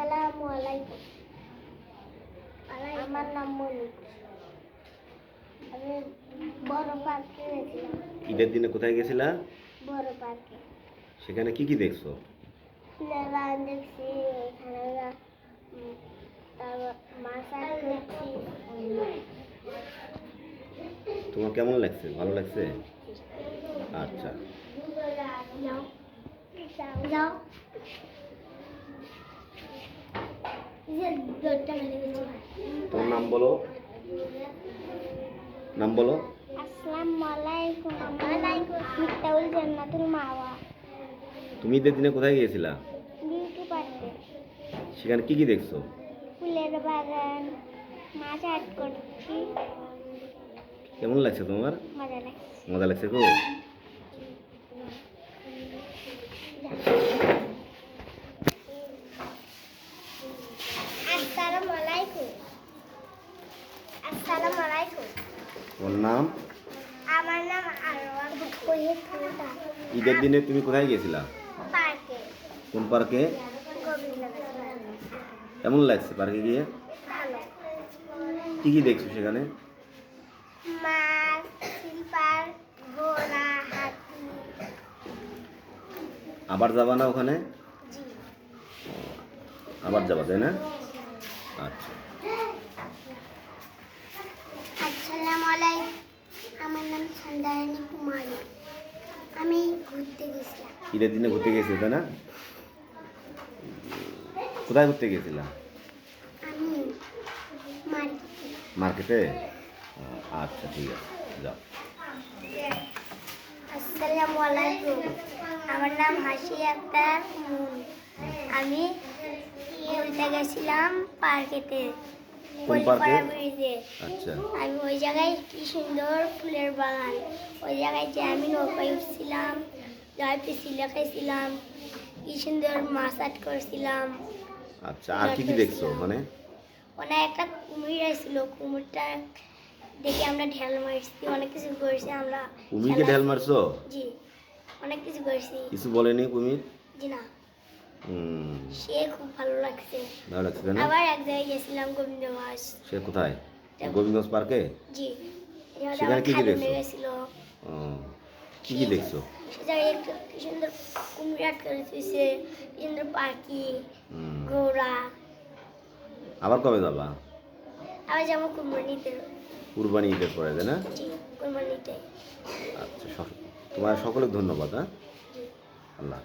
আসসালামু আলাইকুম। আমার নাম মনিক। আমি বড় পার্কে গেছিলাম ঈদের দিনে কোথায় গেছিলা? বড় পার্কে। সেখানে কি কি দেখছ? দেখছি এখানে তারপর মাছ করছি তোমার কেমন লাগছে? ভালো লাগছে? আচ্ছা। যাও। যাও। তোমার নাম বলো। নাম বলো। তুমি ঈদের দিনে কোথায় গিয়েছিলা? সেখানে কি কি দেখছ? ফুলের বাগান মাছ আট করছি। কেমন লাগছে তোমার? মজা লাগছে। মজা লাগছে খুব আসসালামু আলাইকুম আসসালামু আলাইকুম তোমার নাম? আমার নাম আরওয়ান কোহিদ খানদার ঈদের দিনে তুমি কোথায় গিয়েছিলা? পার্কে। কোন পার্কে? কেমন লাগছে পার্কে গিয়ে? কি কি দেখছ সেখানে? মাছ শিল্পার ঘোড়া হাতি। আবার যাবা না ওখানে? আবার যাবা তাই না? আচ্ছা। আসসালামু আলাইকুম আমার নাম সন্ধ্যারানী কুমারী। আমি ঘুরতে গেছিলাম। ঈদের দিনে ঘুরতে গিয়েছিলে তাই না? কোথায় ঘুরতে গিয়েছিলা আমি মার্কেটে। মার্কেটে? আচ্ছা ঠিক আছে যাও। আসসালামু আলাইকুম আমার নাম হাসি আক্তার। আমি ঘুরতে গেছিলাম পার্কেতে কোন পার্কে? আচ্ছা। আমি ওই জায়গায় কি সুন্দর ফুলের বাগান ওই জায়গায় যে আমি নৌকায় উঠছিলাম জয় পিসিলে খাইছিলাম কি সুন্দর আট করছিলাম। আচ্ছা আর কি কি দেখছ মানে ওখানে? একটা কুমির আসছিল কুমিরটা দেখে আমরা ঢেল মারছি অনেক কিছু করছি আমরা। কুমিরকে ঢেল মারছো? জি অনেক কিছু করছি। কিছু বলেনি কুমির? জি না। সে খুব ভালো লাগছে। ভালো লাগছে না? আবার এক জায়গায় গেছিলাম গোবিন্দ মাস সে কোথায়? গোবিন্দগঞ্জ পার্কে? জি। সেখানে কি কি দেখছ? কি কি দেখছ? একটু কি সুন্দর কুমির সুন্দর পাখি ঘোড়া। আবার কবে যাবা? আবার যেমন কুমির নিতে কুরবানি ঈদের পরে তাই না? কুমির আচ্ছা তোমার সকলে ধন্যবাদ হ্যাঁ? আল্লাহ।